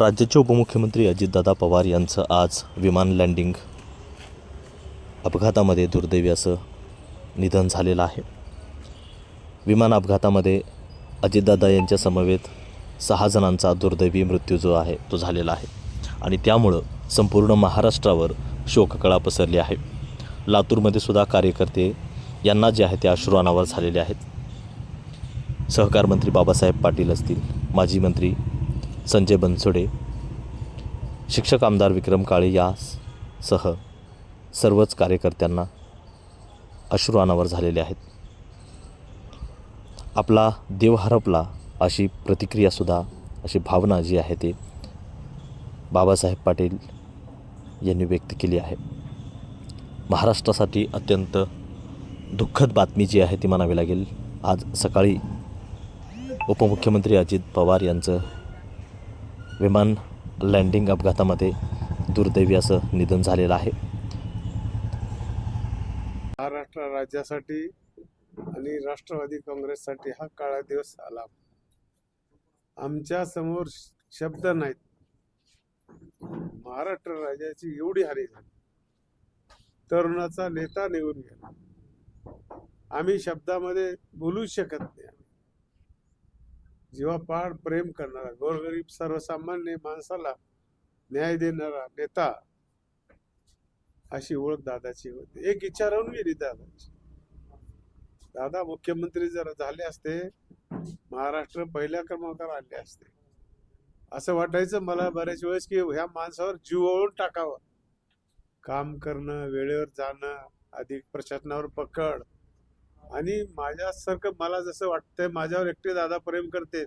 राज्याचे उपमुख्यमंत्री अजितदादा पवार यांचं आज विमान लँडिंग. अपघातामध्ये दुर्दैवी असं निधन झालेलं आहे. विमान अपघातामध्ये अजितदादा यांच्या समवेत सहा जणांचा दुर्दैवी मृत्यू जो आहे तो झालेला आहे. आणि त्यामुळं संपूर्ण महाराष्ट्रावर शोककळा पसरली आहे. लातूरमध्ये सुद्धा कार्यकर्ते यांना जे आहे ते अश्रू अनावर झालेले आहेत. सहकार मंत्री बाबासाहेब पाटील असतील माजी मंत्री संजय बनसोडे शिक्षक आमदार विक्रम काळे यास सह सर्वच कार्यकर्त्यांना अश्रू अनावर झालेले आहेत. आपला देव हरपला अशी प्रतिक्रियासुद्धा अशी भावना जी आहे ते बाबासाहेब पाटील यांनी व्यक्त केली आहे. महाराष्ट्रासाठी अत्यंत दुःखद बातमी जी आहे ती म्हणावी लागेल. आज सकाळी उपमुख्यमंत्री अजित पवार यांचं विमान लँडिंग अपघातामध्ये दुर्दैवी असं निधन झालेलं आहे. महाराष्ट्र राज्यासाठी आणि राष्ट्रवादी काँग्रेससाठी हा काळा दिवस आला. आमच्यासमोर शब्द नाहीत. महाराष्ट्र राज्याची एवढी हानी झाली. तरुणाचा नेता निघून गेला. आम्ही शब्दामध्ये बोलू शकत नाही. जीवापाड प्रेम करणारा गोरगरीब सर्वसामान्य माणसाला न्याय देणारा नेता अशी ओळख दादाची होती. एक इच्छा राहून गेली दादाची. दादा मुख्यमंत्री जर झाले असते महाराष्ट्र पहिल्या क्रमांकावर आले असते. असं वाटायचं मला बऱ्याच वेळेस की ह्या माणसावर जीव ओळून टाकावं. काम करणं वेळेवर जाणं अधिक प्रशासनावर पकड आणि माझ्यासारखं मला जसं वाटतंय माझ्यावर एकटे दादा प्रेम करते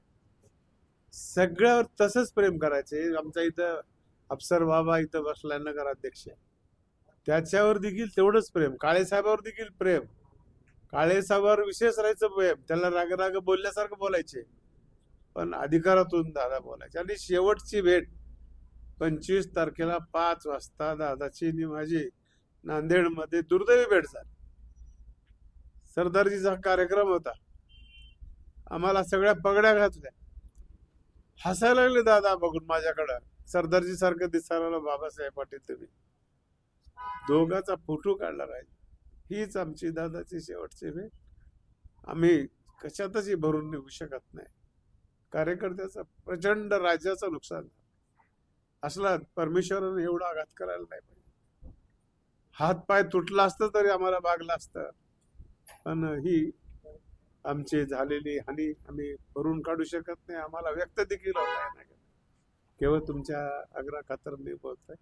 सगळ्यावर तसंच प्रेम करायचे. आमच्या इथं अफसर बाबा इथं बसलाय नगराध्यक्ष. त्याच्यावर देखील तेवढंच प्रेम. काळेसाहेबावर देखील प्रेम. काळेसाहेबावर विशेष राहायचं प्रेम. त्याला राग राग बोलल्यासारखं बोलायचे. पण अधिकारातून दादा बोलायचे. आणि शेवटची भेट पंचवीस तारखेला पाच वाजता दादाची आणि माझी नांदेडमध्ये दुर्दैवी भेट झाली. सरदारजीचा कार्यक्रम होता. आम्हाला सगळ्या पगड्या घातल्या हसायला लागले दादा बघून माझ्याकडं. सरदारजी सारखं दिसायला बाबासाहेब पाटील तुम्ही. दोघाचा फोटो काढला राहील. हीच आमची दादाची शेवटची भेट आम्ही कशातही भरून निघू शकत नाही. कार्यकर्त्याचं प्रचंड राज्याचं नुकसान असला परमेश्वराने एवढा आघात करायला नाही पाहिजे. हात पाय तुटला असतं तरी आम्हाला भागलं असतं. पण ही आमची झालेली हानी आम्ही भरून काढू शकत नाही. आम्हाला व्यक्त देखील होता नाही केवळ तुमच्या आग्रा खातर मी बोलतोय.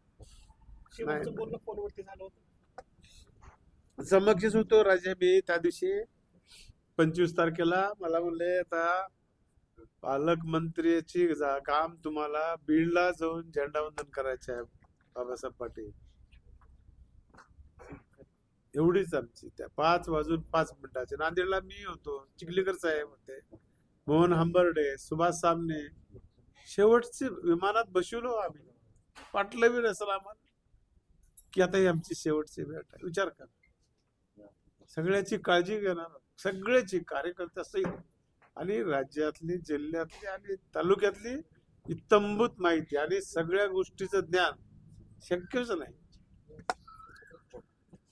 झालं होतं. समक्षच होतो राजा मी त्या दिवशी. पंचवीस तारखेला मला म्हणले आता पालकमंत्र्याची काम तुम्हाला बीडला जाऊन झेंडावंदन करायचे आहे बाबासाहेब पाटील. एवढीच आमची त्या पाच वाजून पाच मिनिटाचे. नांदेडला मी होतो चिखलीकर साहेब होते मोहन हंबर्डे सुभाष सामने. शेवटचे विमानात बसवलो आम्ही. वाटलं बी नसेल आम्हाला की आता ही आमची शेवटची भेट आहे. विचार कर. सगळ्याची काळजी घेणार सगळ्याची कार्यकर्ते सहित. आणि राज्यातली जिल्ह्यातली आणि तालुक्यातली इतंभूत माहिती आणि सगळ्या गोष्टीचं ज्ञान शक्यच नाही.